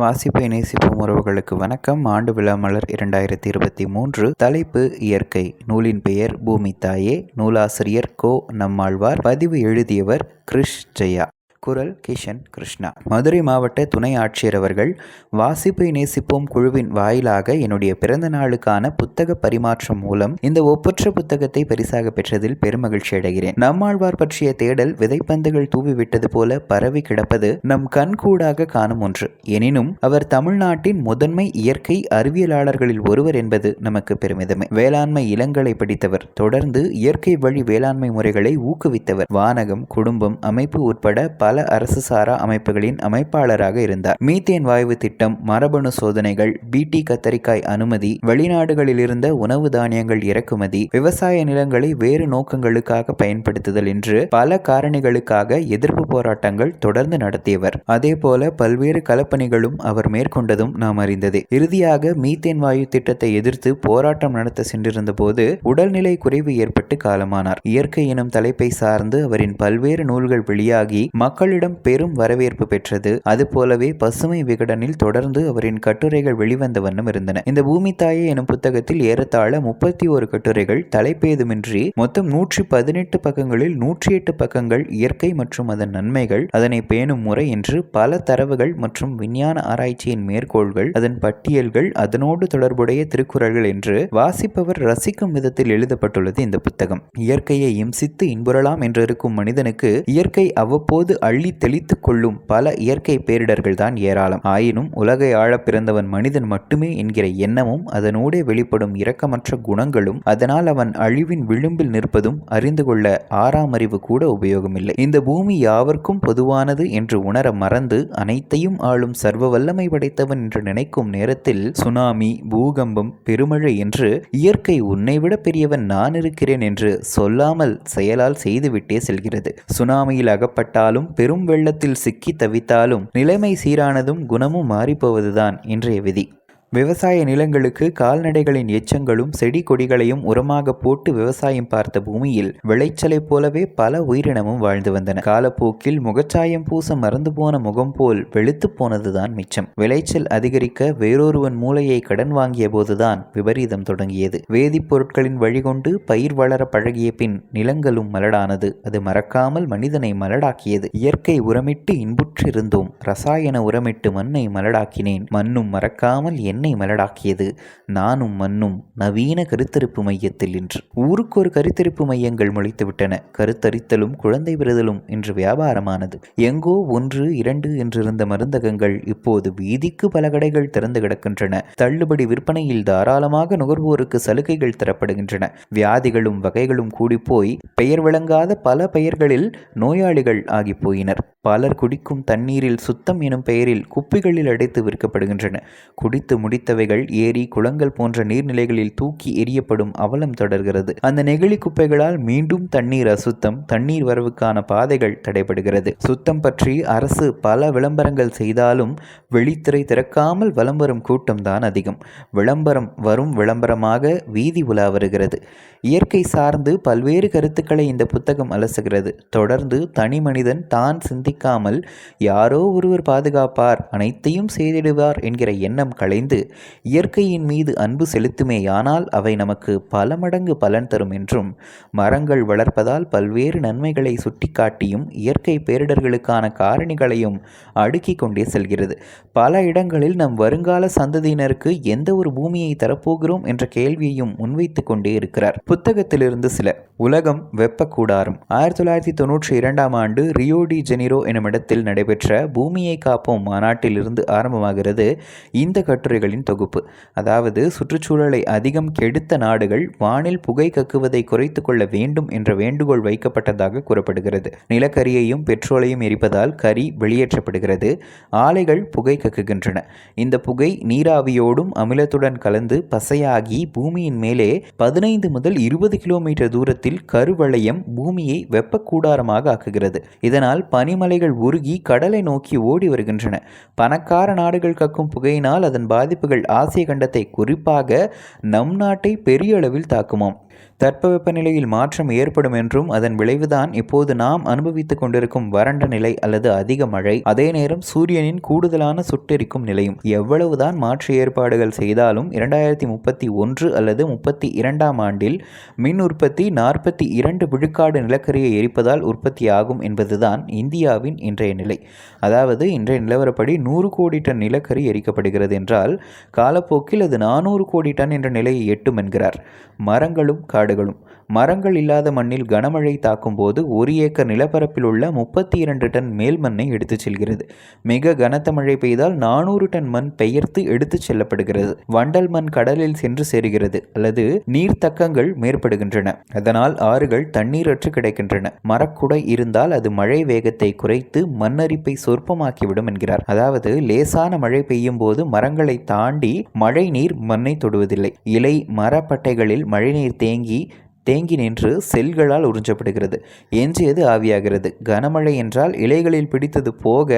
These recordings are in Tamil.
வாசிப்பை நேசிப்போம் உறவுகளுக்கு வணக்கம். ஆண்டு விழா மலர் இரண்டாயிரத்தி இருபத்தி மூன்று. தலைப்பு இயற்கை. நூலின் பெயர் பூமி தாயே. நூலாசிரியர் கோ நம்மாழ்வார். பதிவு எழுதியவர் கிறிஷ் ஜெயா. குரல் கிஷன் கிருஷ்ணா. மதுரை மாவட்ட துணை ஆட்சியர் அவர்கள் வாசிப்பை நேசிப்போம் குழுவின் வாயிலாக என்னுடைய பிறந்த நாளுக்கான புத்தக பரிமாற்றம் மூலம் இந்த ஒப்பற்ற புத்தகத்தை பரிசாக பெற்றதில் பெருமகிழ்ச்சி அடைகிறேன். நம்மாழ்வார் பற்றிய தேடல் விதைப்பந்துகள் தூவிவிட்டது போல பரவி கிடப்பது நம் கண்கூடாக காணும் ஒன்று. எனினும் அவர் தமிழ்நாட்டின் முதன்மை இயற்கை அறிவியலாளர்களில் ஒருவர் என்பது நமக்கு பெருமிதமே. வேளாண்மை இளங்கலை படித்தவர் தொடர்ந்து இயற்கை வழி வேளாண்மை முறைகளை ஊக்குவித்தவர். வானகம் குடும்பம் அமைப்பு உட்பட பல பல அரசு சாரா அமைப்புகளின் அமைப்பாளராக இருந்தார். மீத்தேன் வாயு திட்டம் மரபணு சோதனைகள் பிடி கத்தரிக்காய் அனுமதி வெளிநாடுகளிலிருந்த உணவு தானியங்கள் இறக்குமதி விவசாய நிலங்களை வேறு நோக்கங்களுக்காக பயன்படுத்துதல் என்று பல காரணிகளுக்காக எதிர்ப்பு போராட்டங்கள் தொடர்ந்து நடத்தியவர். அதே போல பல்வேறு கலப்பணிகளும் அவர் மேற்கொண்டதும் நாம் அறிந்ததே. இறுதியாக மீத்தேன் வாயு திட்டத்தை எதிர்த்து போராட்டம் நடத்த சென்றிருந்த போது உடல்நிலை குறைவு ஏற்பட்டு காலமானார். இயற்கை எனும் தலைப்பை சார்ந்து அவரின் பல்வேறு நூல்கள் வெளியாகி மக்கள் மக்களிடம் பெரும் வரவேற்பு பெற்றது. அதுபோலவே பசுமை விகடனில் தொடர்ந்து அவரின் கட்டுரைகள் வெளிவந்த வண்ணம் இருந்தன. இந்த பூமி தாயே எனும் புத்தகத்தில் ஏறத்தாழ முப்பத்தி ஒரு கட்டுரைகள் தலைப்பேதுமின்றி மொத்தம் நூற்றி பதினெட்டு பக்கங்களில் நூற்றி எட்டு பக்கங்கள் இயற்கை மற்றும் அதன் நன்மைகள் அதனை பேணும் முறை என்று பல தரவுகள் மற்றும் விஞ்ஞான ஆராய்ச்சியின் மேற்கோள்கள் அதன் பட்டியல்கள் அதனோடு தொடர்புடைய திருக்குறள்கள் என்று வாசிப்பவர் ரசிக்கும் விதத்தில் எழுதப்பட்டுள்ளது இந்த புத்தகம். இயற்கையை இம்சித்து இன்புறலாம் என்றிருக்கும் மனிதனுக்கு இயற்கை அவ்வப்போது அள்ளி தெளித்து கொள்ளும் பல இயற்கை பேரிடர்கள் தான் ஏராளம். ஆயினும் உலகை ஆழ பிறந்தவன் மனிதன் மட்டுமே என்கிற எண்ணமும் அதனூடே வெளிப்படும் இரக்கமற்ற குணங்களும் அதனால் அவன் அழிவின் விளிம்பில் நிற்பதும் அறிந்து கொள்ள ஆறாம் அறிவு கூட உபயோகமில்லை. இந்த பூமி யாவர்க்கும் பொதுவானது என்று உணர மறந்து அனைத்தையும் ஆளும் சர்வ வல்லமை படைத்தவன் என்று நினைக்கும் நேரத்தில் சுனாமி பூகம்பம் பெருமழை என்று இயற்கை உன்னைவிட பெரியவன் நான் இருக்கிறேன் என்று சொல்லாமல் செயலால் செய்துவிட்டே செல்கிறது. சுனாமியில் அகப்பட்டாலும் பெரும் வெள்ளத்தில் சிக்கி தவித்தாலும் நிலைமை சீரானதும் குணமும் மாறிப்போவதுதான் இன்றைய விதி. விவசாய நிலங்களுக்கு கால்நடைகளின் எச்சங்களும் செடி கொடிகளையும் உரமாக போட்டு விவசாயம் பார்த்த பூமியில் விளைச்சலைப் போலவே பல உயிரினமும் வாழ்ந்து வந்தன. காலப்போக்கில் முகச்சாயம் பூச மறந்து போன முகம் போல் வெளுத்து போனதுதான் மிச்சம். விளைச்சல் அதிகரிக்க வேறொருவன் மூளையை கடன் வாங்கிய போதுதான் விபரீதம் தொடங்கியது. வேதிப்பொருட்களின் வழிகொண்டு பயிர் வளர பழகிய பின் நிலங்களும் மலடானது. அது மறக்காமல் மனிதனை மலடாக்கியது. இயற்கை உரமிட்டு இன்புற்றிருந்தோம். ரசாயன உரமிட்டு மண்ணை மலடாக்கினேன். மண்ணும் மறக்காமல் என்ன என்னை மலடாக்கியது. நானும் மண்ணும் நவீன கருத்தரிப்பு மையத்தில் இன்று ஊருக்கு ஒரு கருத்தரிப்பு மையங்கள் முளைத்துவிட்டன கருத்தரித்தலும் குழந்தை விருதலும் இன்று வியாபாரமானது. எங்கோ ஒன்று இரண்டு என்றிருந்த மருந்தகங்கள் இப்போது வீதிக்கு பல கடைகள் திறந்து கிடக்கின்றன. தள்ளுபடி விற்பனையில் தாராளமாக நுகர்வோருக்கு சலுகைகள் தரப்படுகின்றன. வியாதிகளும் வகைகளும் கூடிப்போய் பெயர் விளங்காத பல பெயர்களில் நோயாளிகள் ஆகி போயினர் பலர் குடிக்கும் தண்ணீரில் சுத்தம் எனும் பெயரில் குப்பிகளில் அடைத்து விற்கப்படுகின்றன. குடித்து முடித்தவைகள் ஏரி குளங்கள் போன்ற நீர்நிலைகளில் தூக்கி எரியப்படும் அவலம் தொடர்கிறது. அந்த நெகிழி குப்பைகளால் மீண்டும் தண்ணீர் அசுத்தம் தண்ணீர் வரவுக்கான பாதைகள் தடைபடுகிறது. சுத்தம் பற்றி அரசு பல விளம்பரங்கள் செய்தாலும் வெளித்திரை திறக்காமல் வலம் வரும் கூட்டம் தான் அதிகம். விளம்பரம் வரும் விளம்பரமாக வீதி உலா வருகிறது. இயற்கை சார்ந்து பல்வேறு கருத்துக்களை இந்த புத்தகம் அலசுகிறது. தொடர்ந்து தனி மனிதன் தான் சிந்திக்காமல் யாரோ ஒருவர் பாதுகாப்பார் அனைத்தையும் செய்திடுவார் என்கிற எண்ணம் களைந்து இயற்கையின் மீது அன்பு செலுத்துமேயானால் அவை நமக்கு பல மடங்கு பலன் தரும் என்றும் மரங்கள் வளர்ப்பதால் பல்வேறு நன்மைகளை சுட்டிக்காட்டியும் இயற்கை பேரிடர்களுக்கான காரணிகளையும் அடுக்கிக் கொண்டே செல்கிறது. பல இடங்களில் நம் வருங்கால சந்ததியினருக்கு எந்த ஒரு பூமியை தரப்போகிறோம் என்ற கேள்வியையும் முன்வைத்துக் கொண்டே இருக்கிறார். புத்தகத்திலிருந்து சில. உலகம் வெப்ப கூடாரம். ஆயிரத்தி தொள்ளாயிரத்தி தொன்னூற்றி இரண்டாம் ஆண்டு ரியோ டி ஜெனிரோ எனும் இடத்தில் நடைபெற்ற பூமியை காப்போம் மாநாட்டிலிருந்து ஆரம்பமாகிறது. இந்த கட்டுரை நாடுகளின் தொகுப்பு. அதாவது சுற்றுச்சூழலை அதிகம் கெடுத்த நாடுகள் வானில் புகை கக்குவதை குறைத்து கொள்ள வேண்டும் என்ற வேண்டுகோள் வைக்கப்பட்டதாக கூறப்படுகிறது. நிலக்கரியையும் பெட்ரோலையும் எரிப்பதால் கரி வெளியேற்றப்படுகிறது. ஆலைகள் புகை கக்குகின்றன. இந்த புகை நீராவியோடும் அமிலத்துடன் கலந்து பசையாகி பூமியின் மேலே பதினைந்து முதல் இருபது கிலோமீட்டர் தூரத்தில் கருவளையம் பூமியை வெப்பக்கூடாரமாக ஆக்குகிறது. இதனால் பனிமலைகள் உருகி கடலை நோக்கி ஓடி வருகின்றன. பணக்கார நாடுகள் கக்கும் புகையினால் அதன் பாதிப்புகள் ஆசிய கண்டத்தை குறிப்பாக நம் நாட்டை பெரிய அளவில் தாக்குமாம். தட்பவெப்பநிலையில் மாற்றம் ஏற்படும் என்றும் அதன் விளைவுதான் இப்போது நாம் அனுபவித்துக் கொண்டிருக்கும் வறண்ட நிலை அல்லது அதிக மழை. அதே நேரம் சூரியனின் கூடுதலான சுட்டெரிக்கும் நிலையும். எவ்வளவுதான் மாற்று ஏற்பாடுகள் செய்தாலும் இரண்டாயிரத்தி முப்பத்தி ஒன்று அல்லது முப்பத்தி இரண்டாம் ஆண்டில் மின் உற்பத்தி நாற்பத்தி இரண்டு விழுக்காடு நிலக்கரியை எரிப்பதால் உற்பத்தியாகும் என்பதுதான் இந்தியாவின் இன்றைய நிலை. அதாவது இன்றைய நிலவரப்படி நூறு கோடி டன் நிலக்கரி எரிக்கப்படுகிறது என்றால் காலப்போக்கில் அது நானூறு கோடி டன் என்ற நிலையை எட்டும் என்கிறார். மரங்களும் காடுகளும். மரங்கள் இல்லாத மண்ணில் கனமழை தாக்கும் போது ஒரு ஏக்கர் நிலப்பரப்பில் உள்ள முப்பத்தி இரண்டு டன் மேல் மண்ணை எடுத்துச் செல்கிறது. மிக கனத்த மழை பெய்தால் நானூறு டன் மண் பெயர்த்து எடுத்துச் செல்லப்படுகிறது. வண்டல் மண் கடலில் சென்று சேருகிறது அல்லது நீர்த்தக்கங்கள் மேற்படுகின்றன. அதனால் ஆறுகள் தண்ணீரற்று கிடைக்கின்றன. மரக்குடை இருந்தால் அது மழை வேகத்தை குறைத்து மண்ணரிப்பை சொற்பமாக்கிவிடும் என்கிறார். அதாவது லேசான மழை பெய்யும் போது மரங்களை தாண்டி மழை நீர் மண்ணை தொடுவதில்லை. இலை மரப்பட்டைகளில் மழைநீர் தேங்கி தேங்கி தேங்கி நின்று செல்களால் உறிஞ்சப்படுகிறது. எஞ்சியது ஆவியாகிறது. கனமழை என்றால் இலைகளில் பிடித்தது போக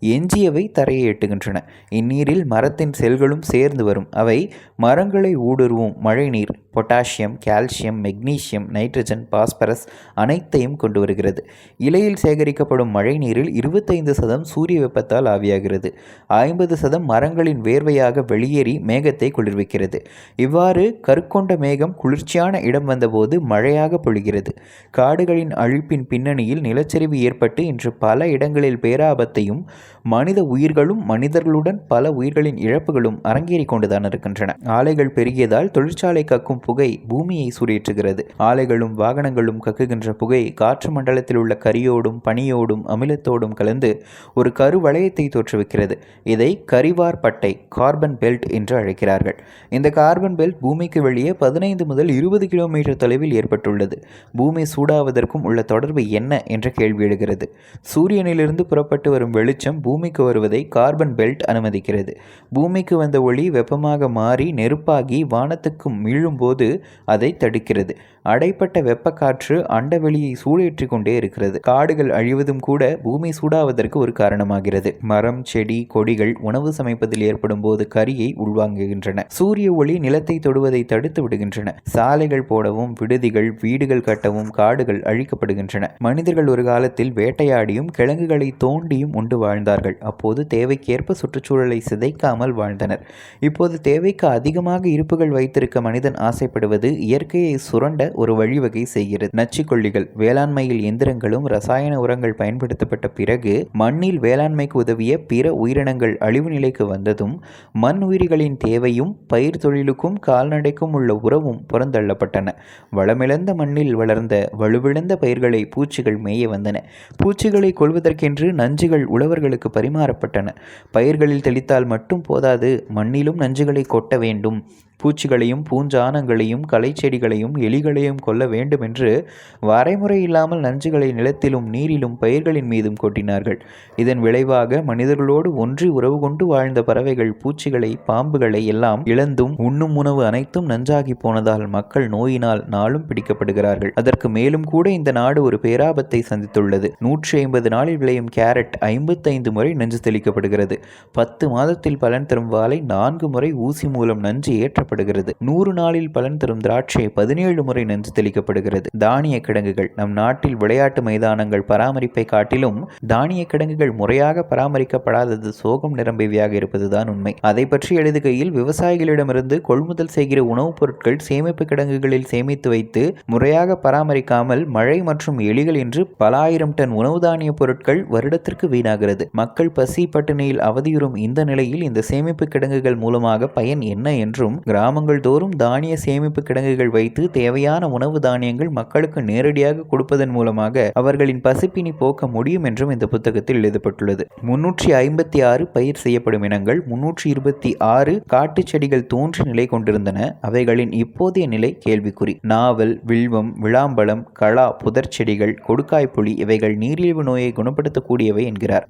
எஞ்சியவை தரையை எட்டுகின்றன. இந்நீரில் மரத்தின் செல்களும் சேர்ந்து வரும். அவை மரங்களை ஊடுருவும். மழைநீர் potassium calcium magnesium nitrogen phosphorus அனைத்தையும் கொண்டு வருகிறது. இலையில் சேகரிக்கப்படும் மழைநீரில் இருபத்தைந்து சதம் சூரிய வெப்பத்தால் ஆவியாகிறது. ஐம்பது சதம் மரங்களின் வேர்வையாக வெளியேறி மேகத்தை குளிர்விக்கிறது. இவ்வாறு கருக்கொண்ட மேகம் குளிர்ச்சியான இடம் வந்தபோது மழையாக பொழிகிறது. காடுகளின் அழிப்பின் பின்னணியில் நிலச்சரிவு ஏற்பட்டு இன்று பல இடங்களில் பேராபத்தையும் மனித உயிர்களும் மனிதர்களுடன் பல உயிர்களின் இழப்புகளும் அரங்கேறி கொண்டுதான் இருக்கின்றன. ஆலைகள் பெருகியதால் தொழிற்சாலை கக்கும் புகை பூமியை சூடேற்றுகிறது ஆலைகளும் வாகனங்களும் கக்குகின்ற புகை காற்று மண்டலத்தில் உள்ள கரியோடும் பனியோடும் அமிலத்தோடும் கலந்து ஒரு கருவளையத்தை தோற்றுவிக்கிறது. இதை கரிவார் பட்டை கார்பன் பெல்ட் என்று அழைக்கிறார்கள். இந்த கார்பன் பெல்ட் பூமிக்கு வெளியே பதினைந்து முதல் இருபது கிலோமீட்டர் தொலைவில் ஏற்பட்டுள்ளது. பூமி சூடாவதற்கும் உள்ள தொடர்பு என்ன என்ற கேள்வி எழுகிறது. சூரியனிலிருந்து புறப்பட்டு வரும் வெளிச்சம் பூமிக்கு வருவதை கார்பன் பெல்ட் அனுமதிக்கிறது. பூமிக்கு வந்த ஒளி வெப்பமாக மாறி நெருப்பாகி வானத்துக்கு மீழும்போது அதை தடுக்கிறது. அடைப்பட்ட வெப்பக்காற்று அண்டவெளியை சூழேற்றி கொண்டே இருக்கிறது. காடுகள் அழிவதும் கூட பூமி சூடாவதற்கு ஒரு காரணமாகிறது. மரம் செடி கொடிகள் உணவு சமைப்பதில் ஏற்படும் போது கரியை உள்வாங்குகின்றன. சூரிய ஒளி நிலத்தை தொடுவதை தடுத்து விடுகின்றன. சாலைகள் போடவும் விடுதிகள் வீடுகள் கட்டவும் காடுகள் அழிக்கப்படுகின்றன. மனிதர்கள் ஒரு காலத்தில் வேட்டையாடியும் கிழங்குகளை தோண்டியும் உண்டு வாழ்ந்தார் வாழ்ந்தார்கள் அப்போது தேவைக்கேற்ப சுற்றுச்சூழலை சிதைக்காமல் வாழ்ந்தனர். இப்போது தேவைக்கு அதிகமாக இருப்புகள் வைத்திருக்க மனிதன் ஆசைப்படுவது இயற்கையை சுரண்ட ஒரு வழிவகை செய்கிறது. நச்சுக்கொல்லிகள் வேளாண்மையில் எந்திரங்களும் ரசாயன உரங்கள் பயன்படுத்தப்பட்ட பிறகு மண்ணில் வேளாண்மைக்கு உதவிய பிற உயிரினங்கள் அழிவு நிலைக்கு வந்ததும் மண் உயிரிகளின் தேவையும் பயிர் தொழிலுக்கும் கால்நடைக்கும் உள்ள உறவும் புறந்தள்ளப்பட்டன. வளமிழந்த மண்ணில் வளர்ந்த வலுவிழந்த பயிர்களை பூச்சிகள் மேய வந்தன. பூச்சிகளை கொள்வதற்கென்று நஞ்சுகள் உழவர்களுக்கு பரிமாறப்பட்டன. பயிர்களில் தெளித்தால் மட்டும் போதாது மண்ணிலும் நஞ்சுகளை கொட்ட வேண்டும். பூச்சிகளையும் பூஞ்சானங்களையும் களைச்செடிகளையும் எலிகளையும் கொல்ல வேண்டும் என்று வரைமுறை இல்லாமல் நஞ்சுகளை நிலத்திலும் நீரிலும் பயிர்களின் மீதும் கொட்டினார்கள். இதன் விளைவாக மனிதர்களோடு ஒன்றி உறவு கொண்டு வாழ்ந்த பறவைகள் பூச்சிகளை பாம்புகளை எல்லாம் இழந்தும் உண்ணும் உணவு அனைத்தும் நஞ்சாகி போனதால் மக்கள் நோயினால் நாளும் பிடிக்கப்படுகிறார்கள். அதற்கு மேலும் கூட இந்த நாடு ஒரு பேராபத்தை சந்தித்துள்ளது. நூற்றி ஐம்பது நாளில் விளையும் கேரட் ஐம்பத்தைந்து முறை நஞ்சு தெளிக்கப்படுகிறது. பத்து மாதத்தில் பலன் தரும் வாழை நான்கு முறை ஊசி மூலம் நஞ்சு ஏற்றப்படுகிறது. நூறு நாளில் பலன் தரும் திராட்சை பதினேழு முறை நஞ்சு தெளிக்கப்படுகிறது. தானிய கிடங்குகள் நம் நாட்டில் விளையாட்டு மைதானங்கள் பராமரிப்பை காட்டிலும் தானிய கிடங்குகள் முறையாக பராமரிக்கப்படாதது சோகம் நிரம்பியவையாக இருப்பதுதான் உண்மை. அதை பற்றி எழுதுகையில் விவசாயிகளிடமிருந்து கொள்முதல் செய்கிற உணவுப் பொருட்கள் சேமிப்பு கிடங்குகளில் சேமித்து வைத்து முறையாக பராமரிக்காமல் மழை மற்றும் எலிகள் என்று பல ஆயிரம் டன் உணவு தானிய பொருட்கள் வருடத்திற்கு வீணாகிறது. மக்கள் பசி பட்டினியில் அவதியுறும் இந்த நிலையில் இந்த சேமிப்பு கிடங்குகள் மூலமாக பயன் என்ன என்றும் கிராமங்கள் தோறும் தானிய சேமிப்பு கிடங்குகள் வைத்து தேவையான உணவு தானியங்கள் மக்களுக்கு நேரடியாக கொடுப்பதன் மூலமாக அவர்களின் பசிப்பினி போக்க முடியும் என்றும் இந்த புத்தகத்தில் எழுதப்பட்டுள்ளது. முன்னூற்றி ஐம்பத்தி ஆறு பயிர் செய்யப்படும் இனங்கள் முன்னூற்றி இருபத்தி ஆறு காட்டு செடிகள் தோன்றி நிலை கொண்டிருந்தன. அவைகளின் இப்போதைய நிலை கேள்விக்குறி. நாவல் வில்வம் விளாம்பழம் களா புதர் செடிகள் கொடுக்காய்ப்புளி இவைகள் நீரிழிவு நோயை குணப்படுத்தக்கூடியவை என்கிறார்.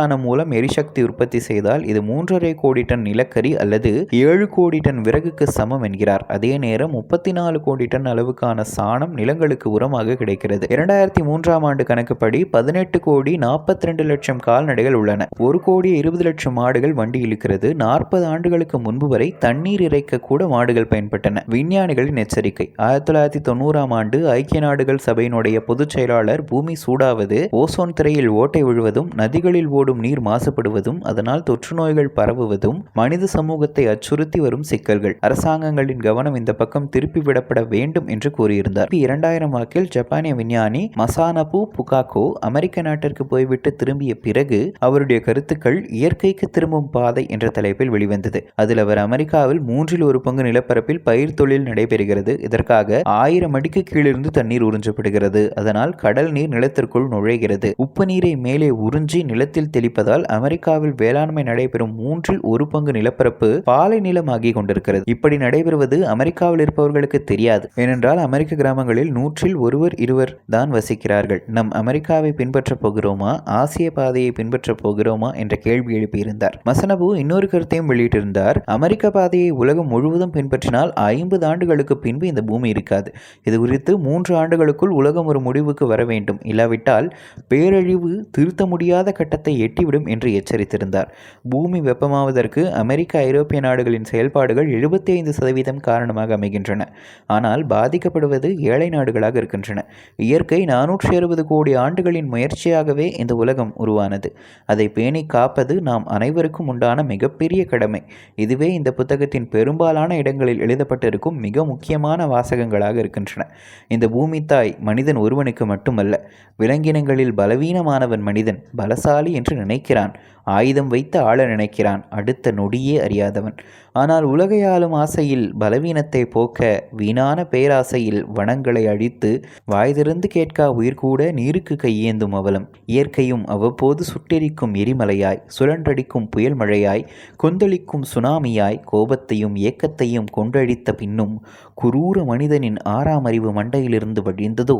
மாட்டுச்சாணம் மூலம் எரிசக்தி உற்பத்தி செய்தால் இது மூன்றரை கோடி டன் நிலக்கரி அல்லது ஏழு கோடி டன் விறகுக்கு சமம் என்கிறார். அதே நேரம் முப்பத்தி நாலு கோடி டன் அளவுக்கான சாணம் நிலங்களுக்கு உரமாக கிடைக்கிறது. இரண்டாயிரத்தி மூன்றாம் ஆண்டு கணக்குப்படி பதினெட்டு கோடி நாற்பத்தி ரெண்டு லட்சம் கால்நடைகள் உள்ளன. ஒரு கோடி இருபது லட்சம் மாடுகள் வண்டி இழுக்கிறது. நாற்பது ஆண்டுகளுக்கு முன்பு வரை தண்ணீர் இறைக்க கூட மாடுகள் பயன்பட்டன. விஞ்ஞானிகளின் எச்சரிக்கை. ஆயிரத்தி தொள்ளாயிரத்தி தொண்ணூறாம் ஆண்டு ஐக்கிய நாடுகள் சபையினுடைய பொதுச் செயலாளர் பூமி சூடாவது ஓசோன் திரையில் ஓட்டை விழுவதும் நதிகளில் ஓடும் நீர் மாசுபடுவதும் அதனால் தொற்று நோய்கள் பரவுவதும் மனித சமூகத்தை அச்சுறுத்தி வரும் சிக்கல்கள். அரசாங்கங்களின் கவனம் இந்த பக்கம் திருப்பி விடப்பட வேண்டும் என்று கூறியிருந்தார். இரண்டாயிரம் வாக்கில் ஜப்பானிய விஞ்ஞானி மசானபு புகாக்கோ அமெரிக்க நாட்டிற்கு போய்விட்டு திரும்பிய பிறகு அவருடைய கருத்துக்கள் இயற்கைக்கு திரும்பும் பாதை என்ற தலைப்பில் வெளிவந்தது. அதில் அவர் அமெரிக்காவில் மூன்றில் ஒரு பங்கு நிலப்பரப்பில் பயிர் தொழில் நடைபெறுகிறது. இதற்காக ஆயிரம் அடிக்கு கீழிருந்து தண்ணீர் உறிஞ்சப்படுகிறது. அதனால் கடல் நீர் நிலத்திற்குள் நுழைகிறது. உப்பு நீரை மேலே உறிஞ்சி நிலத்தில் தெளிப்பதால் அமெரிக்காவில் வேளாண்மை நடைபெறும் மூன்றில் ஒரு பங்கு நிலப்பரப்பு பாலை நிலமாகி கொண்டிருக்கிறது. இப்படி நடைபெறுவது அமெரிக்காவில் இருப்பவர்களுக்கு தெரியாது. ஏனென்றால் அமெரிக்க கிராமங்களில் நூற்றில் ஒருவர் இருவர் தான் வசிக்கிறார்கள். நம் அமெரிக்காவை பின்பற்றப் போகிறோமா? ஆசிய பாதையை பின்பற்றப் போகிறோமா? என்ற கேள்வி எழுப்பியிருந்தார். மசனபு இன்னொரு கருத்தையும் வெளியிட்டிருந்தார். அமெரிக்க பாதையை உலகம் முழுவதும் பின்பற்றினால் ஐம்பது ஆண்டுகளுக்கு பின்பு இந்த பூமி இருக்காது. இது குறித்து மூன்று ஆண்டுகளுக்குள் உலகம் ஒரு முடிவுக்கு வர வேண்டும். இல்லாவிட்டால் பேரழிவு திருத்த முடியாத கட்டத்தை எட்டிவிடும் என்று எச்சரித்திருந்தார். பூமி வெப்பமாவதற்கு அமெரிக்க ஐரோப்பிய நாடுகளின் செயல்பாடுகள் எழுபத்தி ஐந்து சதவீதம் காரணமாக அமைகின்றன. ஆனால் பாதிக்கப்படுவது ஏழை நாடுகளாக இருக்கின்றன. இயற்கை நானூற்றி அறுபது கோடி ஆண்டுகளின் முயற்சியாகவே இந்த உலகம் உருவானது. அதை பேணி காப்பது நாம் அனைவருக்கும் உண்டான மிகப்பெரிய கடமை. இதுவே இந்த புத்தகத்தின் பெரும்பாலான இடங்களில் எழுதப்பட்டிருக்கும் மிக முக்கியமான வாசகங்களாக இருக்கின்றன. இந்த பூமி தாய் மனிதன் ஒருவனுக்கு மட்டுமல்ல விலங்கினங்களில் பலவீனமானவன் மனிதன் பலசாலி என்று நினைக்கிறான். ஆயுதம் வைத்து ஆள நினைக்கிறான். அடுத்த நொடியே அறியாதவன். ஆனால் உலகையாளும் ஆசையில் பலவீனத்தை போக்க வீணான பேராசையில் வனங்களை அழித்து வாய்திருந்து கேட்கா உயிர் கூட நீருக்கு கையேந்தும் அவலம். இயற்கையும் அவ்வப்போது சுட்டெரிக்கும் எரிமலையாய் சுழன்றடிக்கும் புயல் மழையாய் கொந்தளிக்கும் சுனாமியாய் கோபத்தையும் ஏக்கத்தையும் கொண்டழித்த பின்னும் குரூர மனிதனின் ஆறாம் அறிவு மண்டையிலிருந்து வழிந்ததோ?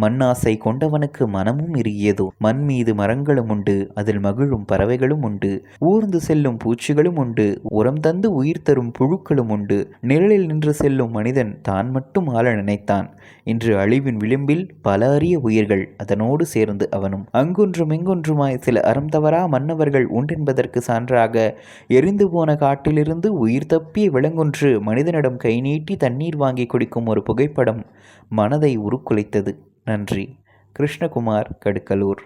மண்ணாசை கொண்டவனுக்கு மனமும் இறுகியதோ? மண் மீது மரங்களும் உண்டு அதில் மகிழும் பறவைகளும் உண்டு. ஊர்ந்து செல்லும் பூச்சிகளும் உண்டு. உரம் தந்து உயிர் தரும் புழுக்களும் உண்டு. நிழலில் நின்று செல்லும் மனிதன் தான் மட்டும் ஆள நினைத்தான். இன்று அழிவின் விளிம்பில் பல அரிய உயிர்கள் அதனோடு சேர்ந்து அவனும். அங்கொன்றும் இங்கொன்றுமாய் சில அறம் தவறா மன்னவர்கள் உண்டென்பதற்கு சான்றாக எரிந்து போன காட்டிலிருந்து உயிர் தப்பிய விலங்கொன்று மனிதனிடம் கை நீட்டி தண்ணீர் வாங்கி குடிக்கும் ஒரு புகைப்படம் மனதை உருக்குலைத்தது. நன்றி. கிருஷ்ணகுமார் கடுக்கலூர்.